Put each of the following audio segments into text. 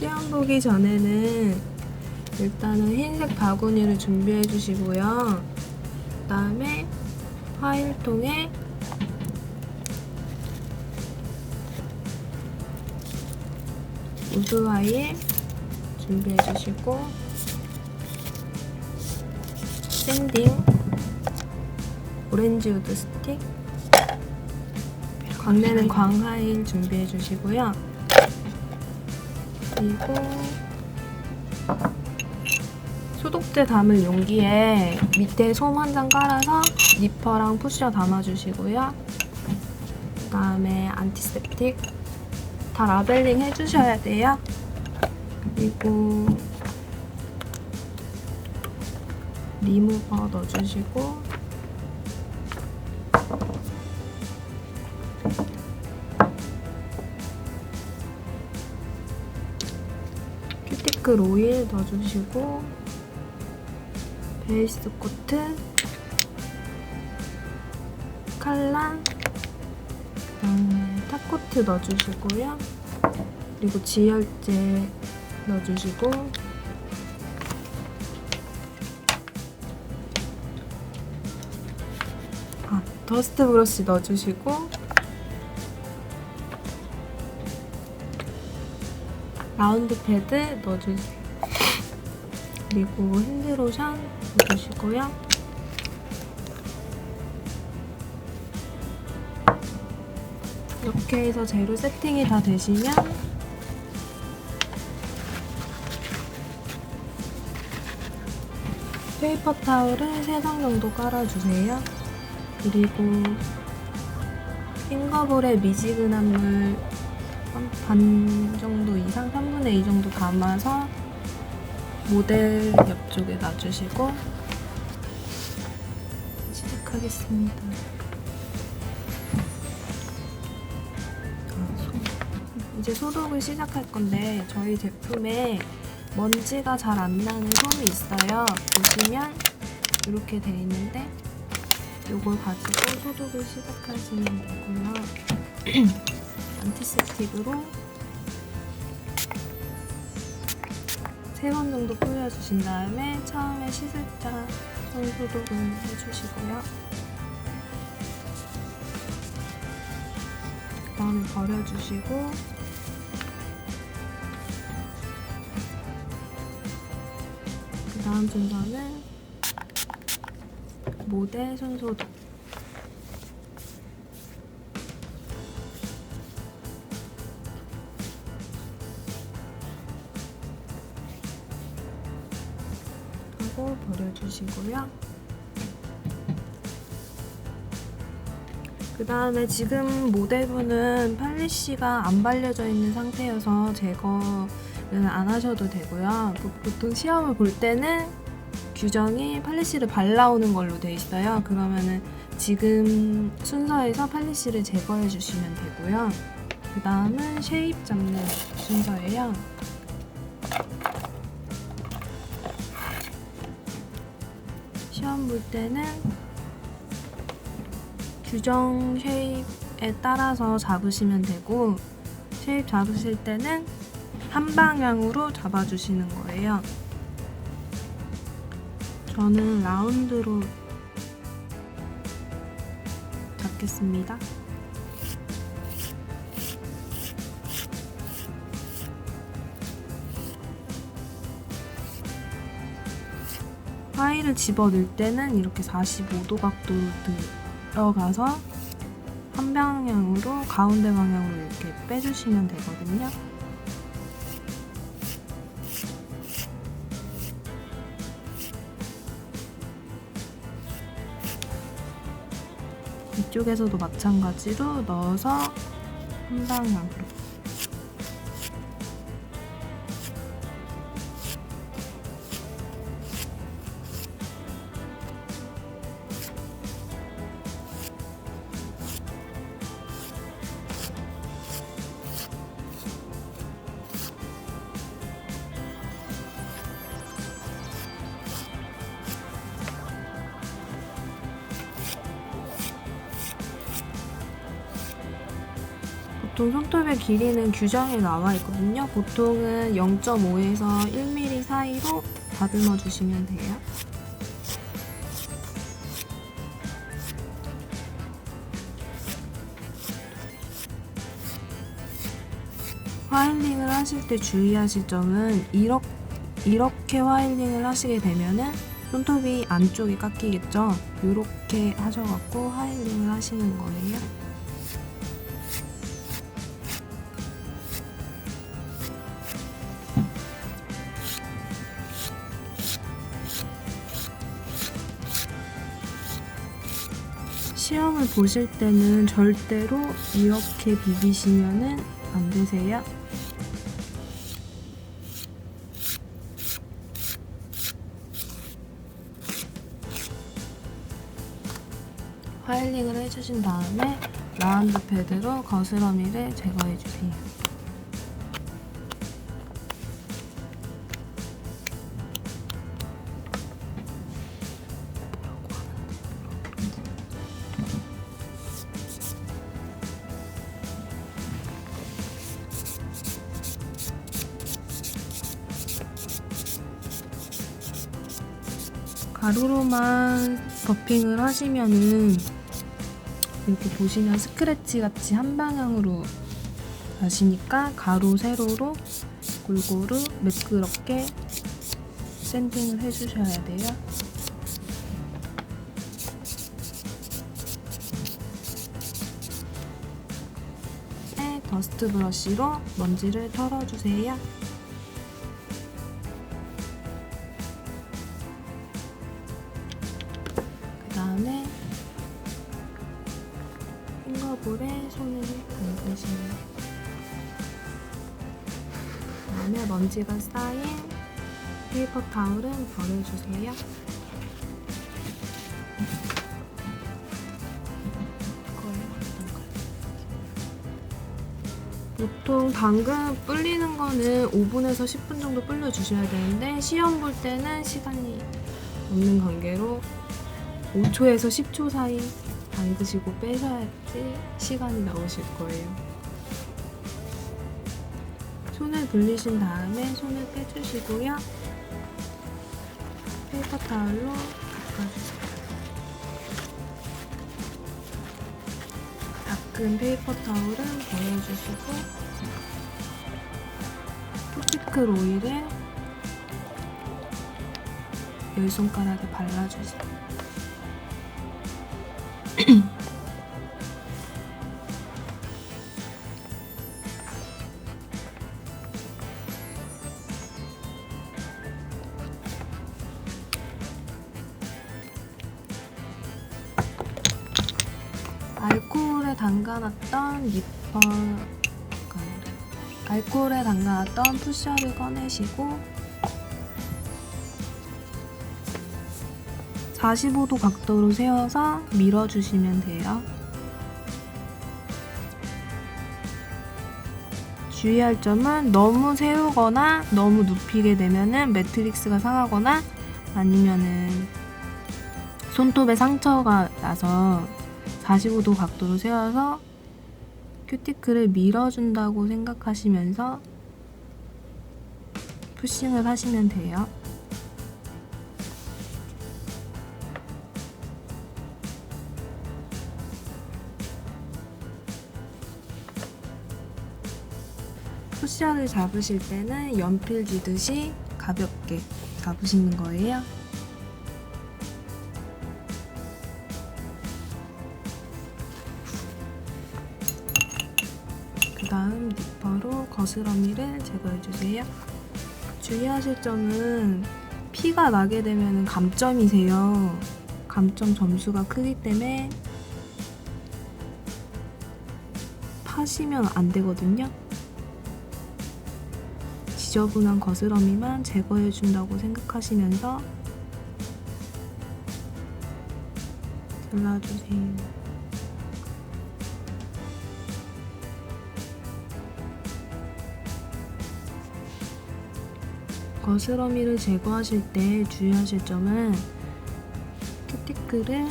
시험 보기 전에는 일단은 흰색 바구니를 준비해 주시고요. 그 다음에 파일통에 우드와일 준비해 주시고 샌딩 오렌지 우드 스틱 광내는 광하일 준비해 주시고요. 그리고 소독제 담을 용기에 밑에 솜 한 장 깔아서 니퍼랑 푸셔 담아주시고요. 그 다음에 안티세프틱 다 라벨링 해주셔야 돼요. 그리고 리무버 넣어주시고 큐티클 오일 넣어주시고 베이스 코트 칼라 그다음에 탑코트 넣어주시고요. 그리고 지혈제 넣어주시고. 아 더스트 브러쉬 넣어주시고 라운드 패드 넣어주세요 그리고 핸드로션 넣어주시고요 이렇게 해서 재료 세팅이 다 되시면 페이퍼 타올을 3장 정도 깔아주세요. 그리고 핑거볼에 미지근한 물 반 정도 이상, 3분의 2 정도 담아서 모델 옆쪽에 놔주시고 시작하겠습니다. 이제 소독을 시작할 건데 저희 제품에 먼지가 잘 안 나는 솜이 있어요. 보시면 이렇게 돼 있는데 이걸 가지고 소독을 시작하시면 되고요. 안티세틱으로 세 번 정도 뿌려주신 다음에 처음에 씻을 자손 소독을 해주시고요. 그 다음에 버려주시고 그 다음 순서는 모델 손소독 버려주시고요. 그 다음에 지금 모델분은 팔리쉬가 안 발려져 있는 상태여서 제거는 안 하셔도 되고요. 보- 보통 시험을 볼 때는 규정이 팔리쉬를 발라오는 걸로 돼 있어요. 그러면은 지금 순서에서 팔리쉬를 제거해 주시면 되고요. 그 다음은 쉐입 잡는 순서예요. 시험 볼 때는 규정 쉐입에 따라서 잡으시면 되고 쉐입 잡으실 때는 한 방향으로 잡아주시는 거예요. 저는 라운드로 잡겠습니다. 파일을 집어넣을 때는 이렇게 45도 각도로 들어가서 한 방향으로 가운데 방향으로 이렇게 빼주시면 되거든요. 이쪽에서도 마찬가지로 넣어서 한 방향으로 길이는 규정에 나와 있거든요. 보통은 0.5에서 1mm 사이로 다듬어 주시면 돼요. 화일링을 하실 때 주의하실 점은 이렇게, 이렇게 화일링을 하시게 되면은 손톱이 안쪽이 깎이겠죠? 이렇게 하셔갖고 화일링을 하시는 거예요. 시험을 보실 때는 절대로 이렇게 비비시면은 안 되세요. 파일링을 해주신 다음에 라운드 패드로 거스러미를 제거해주세요. 가루로만 버핑을 하시면은 이렇게 보시면 스크래치 같이 한 방향으로 가시니까 가루 세로로 골고루 매끄럽게 샌딩을 해주셔야 돼요. 네, 더스트 브러쉬로 먼지를 털어주세요. 그 다음에 먼지가 쌓인 페이퍼 타올은 버려주세요. 보통 당근 불리는 거는 5분에서 10분 정도 불려주셔야 되는데 시험 볼 때는 시간이 없는 관계로 5초에서 10초 사이 담그시고 빼셔야지 시간이 나오실 거예요. 손을 돌리신 다음에 손을 빼주시고요. 페이퍼 타올로 닦아주세요. 닦은 페이퍼 타올은 버려주시고 쿠티클 오일을 열 손가락에 발라주세요. 2번 알코올에 담가왔던 푸셔를 꺼내시고 45도 각도로 세워서 밀어주시면 돼요. 주의할 점은 너무 세우거나 너무 눕히게 되면은 매트릭스가 상하거나 아니면은 손톱에 상처가 나서 45도 각도로 세워서 큐티클을 밀어준다고 생각하시면서 푸싱을 하시면 돼요. 쿠션을 잡으실 때는 연필 쥐듯이 가볍게 잡으시는 거예요. 그 다음 니퍼로 거스러미를 제거해주세요. 주의하실 점은 피가 나게 되면 감점이세요. 감점 점수가 크기 때문에 파시면 안 되거든요. 지저분한 거스러미만 제거해준다고 생각하시면서 잘라주세요. 거스러미를 제거하실 때 주의하실 점은 큐티클을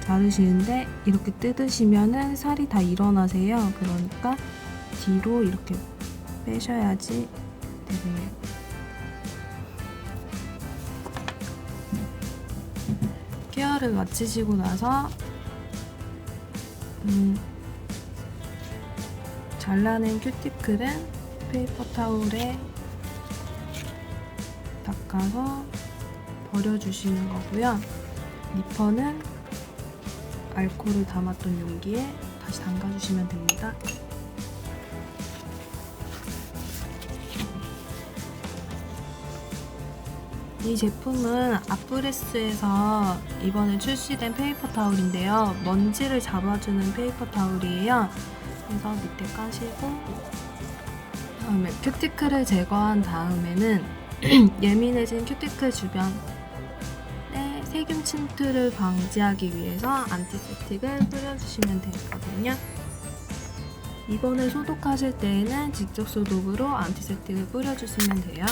자르시는데 이렇게 뜯으시면은 살이 다 일어나세요. 그러니까 뒤로 이렇게 빼셔야지 되고요. 케어를 마치시고 나서 음, 잘라낸 큐티클은 페이퍼 타올에 닦아서 버려주시는 거고요. 니퍼는 알코올을 담았던 용기에 다시 담가주시면 됩니다. 이 제품은 아프레스에서 이번에 출시된 페이퍼 타올인데요. 먼지를 잡아주는 페이퍼 타올이에요. 그래서 밑에 까시고 다음에 큐티클을 제거한 다음에는 예민해진 큐티클 주변에 세균 침투를 방지하기 위해서 안티세틱을 뿌려주시면 되거든요. 이번에 소독하실 때에는 직접 소독으로 안티세틱을 뿌려주시면 돼요.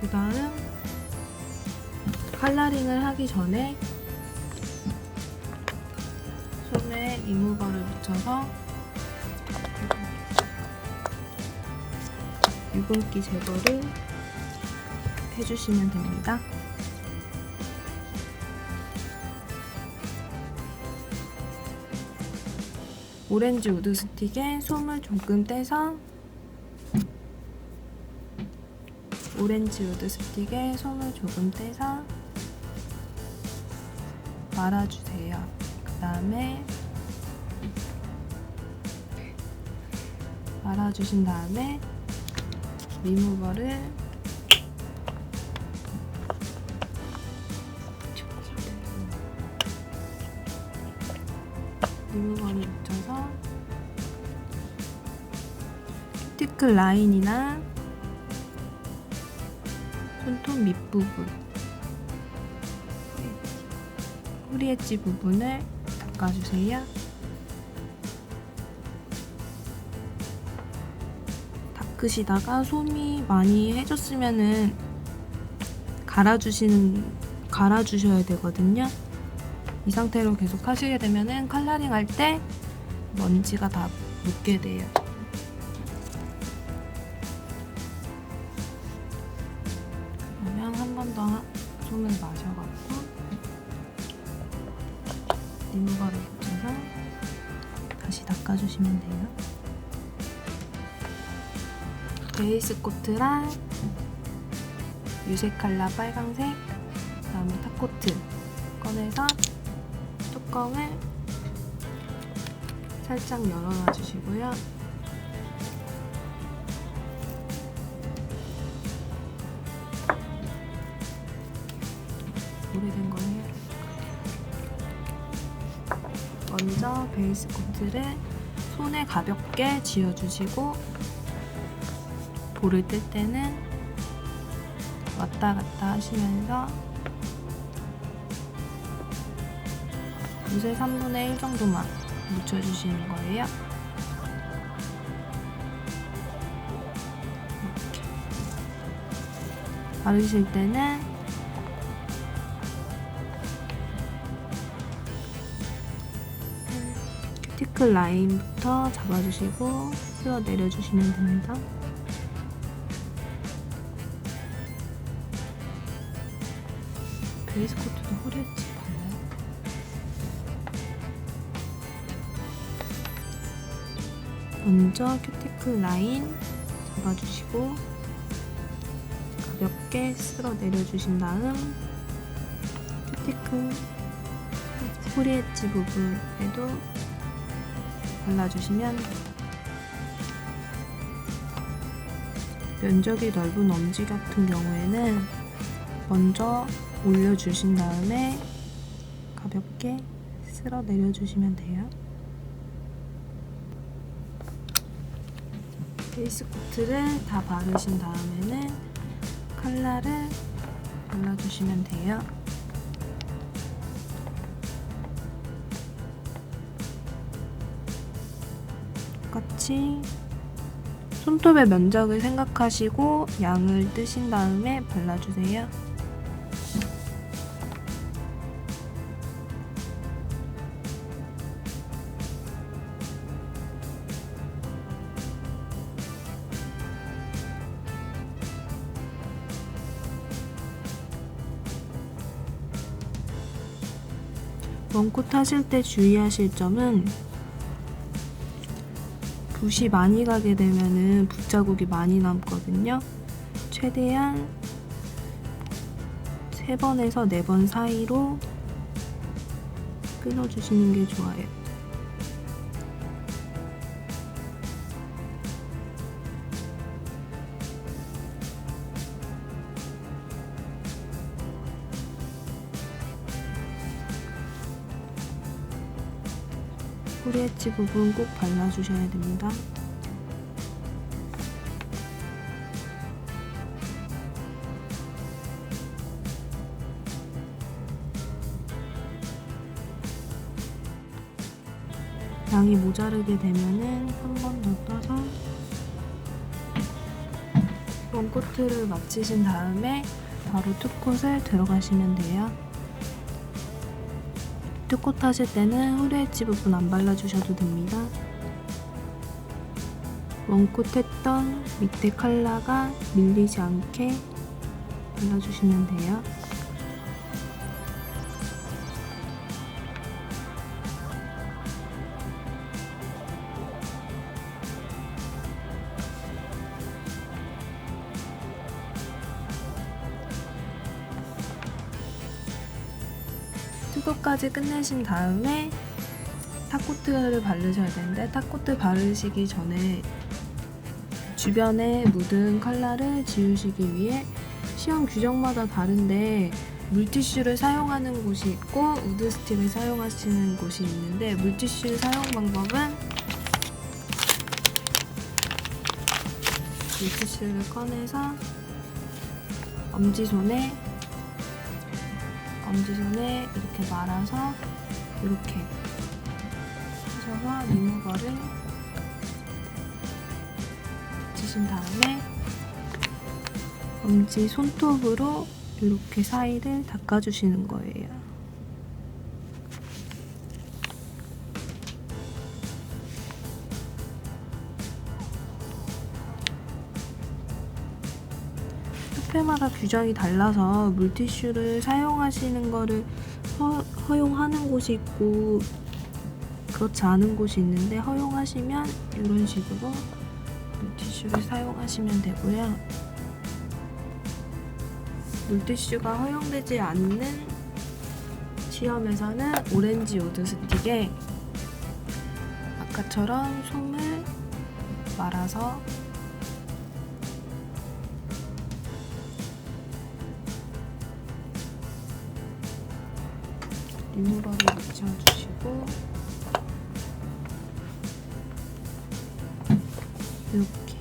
그 다음 칼라링을 하기 전에 리무버를 묻혀서 유분기 제거를 해주시면 됩니다. 오렌지 우드 스틱에 솜을 조금 떼서 오렌지 우드 스틱에 솜을 조금 떼서 말아주세요. 그 다음에 말아주신 다음에 리무버를 리무버를 묻혀서 큐티클 라인이나 손톱 밑부분 허리 엣지 부분을 닦아주세요. 닦으시다가 솜이 많이 해졌으면은 갈아주시는 갈아주셔야 되거든요. 이 상태로 계속 하시게 되면은 컬러링 할 때 먼지가 다 묻게 돼요. 그러면 한 번 더 솜을 마셔갖고 리무버를 붙여서 다시 닦아주시면 돼요. 베이스 코트랑 유색 칼라 빨강색, 그다음에 탑코트 꺼내서 뚜껑을 살짝 열어놔 주시고요. 오래된 거예요. 먼저 베이스 코트를 손에 가볍게 쥐어주시고 볼을 뜰 때는 왔다 갔다 하시면서 붓의 3분의 1 정도만 묻혀주시는 거예요. 이렇게. 바르실 때는 큐티클 라인부터 잡아주시고 쓸어 내려주시면 됩니다. 베이스 코트도 허리엣지 발라요. 먼저 큐티클 라인 잡아주시고 가볍게 쓸어 내려주신 다음 큐티클 허리 엣지 부분에도 발라주시면 면적이 넓은 엄지 같은 경우에는 먼저 올려주신 다음에 가볍게 쓸어 내려주시면 돼요. 베이스 코트를 다 바르신 다음에는 칼라를 발라주시면 돼요. 똑같이 손톱의 면적을 생각하시고 양을 뜨신 다음에 발라주세요. 원콧 하실 때 주의하실 점은 붓이 많이 가게 되면은 붓자국이 많이 남거든요. 최대한 3번에서 4번 사이로 끊어주시는 게 좋아요. 엣지 부분 꼭 발라주셔야 됩니다. 양이 모자르게 되면은 한 번 더 떠서 원코트를 마치신 다음에 바로 투콧을 들어가시면 돼요. 투콧 하실 때는 후레 엣지 부분 안 발라주셔도 됩니다. 원콧 했던 밑에 컬러가 밀리지 않게 발라주시면 돼요. 투도까지 끝내신 다음에 탑코트를 바르셔야 되는데 탑코트 바르시기 전에 주변에 묻은 컬러를 지우시기 위해 시험 규정마다 다른데 물티슈를 사용하는 곳이 있고 우드 스틱을 사용하시는 곳이 있는데 물티슈 사용 방법은 물티슈를 꺼내서 엄지손에 엄지손에 이렇게 말아서 이렇게 하셔서 리무버를 붙이신 다음에 엄지 손톱으로 이렇게 사이를 닦아주시는 거예요. 협회마다 규정이 달라서 물티슈를 사용하시는 거를 허, 허용하는 곳이 있고 그렇지 않은 곳이 있는데 허용하시면 이런 식으로 물티슈를 사용하시면 되고요. 물티슈가 허용되지 않는 시험에서는 오렌지 우드 스틱에 아까처럼 솜을 말아서 리무버를 묻혀주시고 이렇게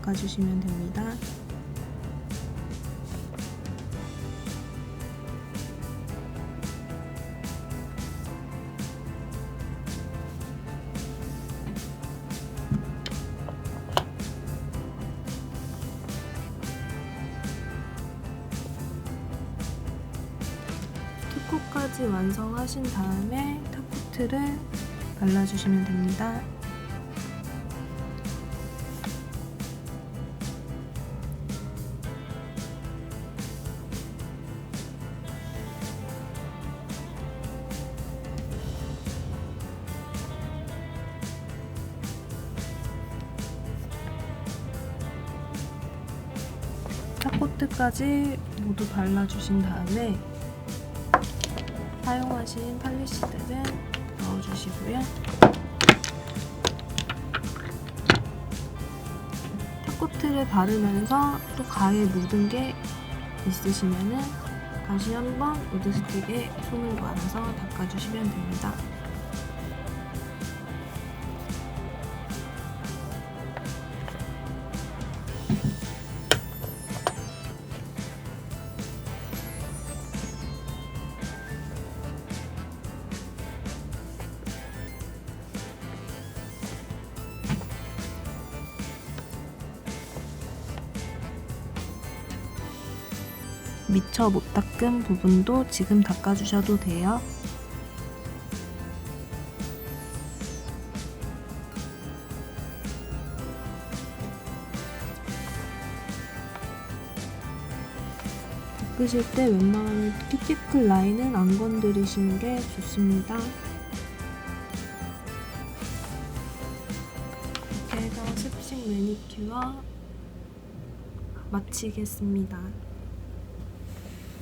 닦아주시면 됩니다. 투코까지 완성하신 다음에 탑코트를 발라주시면 됩니다. 탑코트까지 모두 발라주신 다음에 사용하신 팔리시들은 넣어주시고요. 탑코트를 바르면서 또 가에 묻은 게 있으시면은 다시 한번 우드스틱에 손을 말아서 닦아주시면 됩니다. 미처 못 닦은 부분도 지금 닦아주셔도 돼요. 닦으실 때 웬만하면 큐티클 라인은 안 건드리시는 게 좋습니다. 이렇게 해서 습식 매니큐어 마치겠습니다.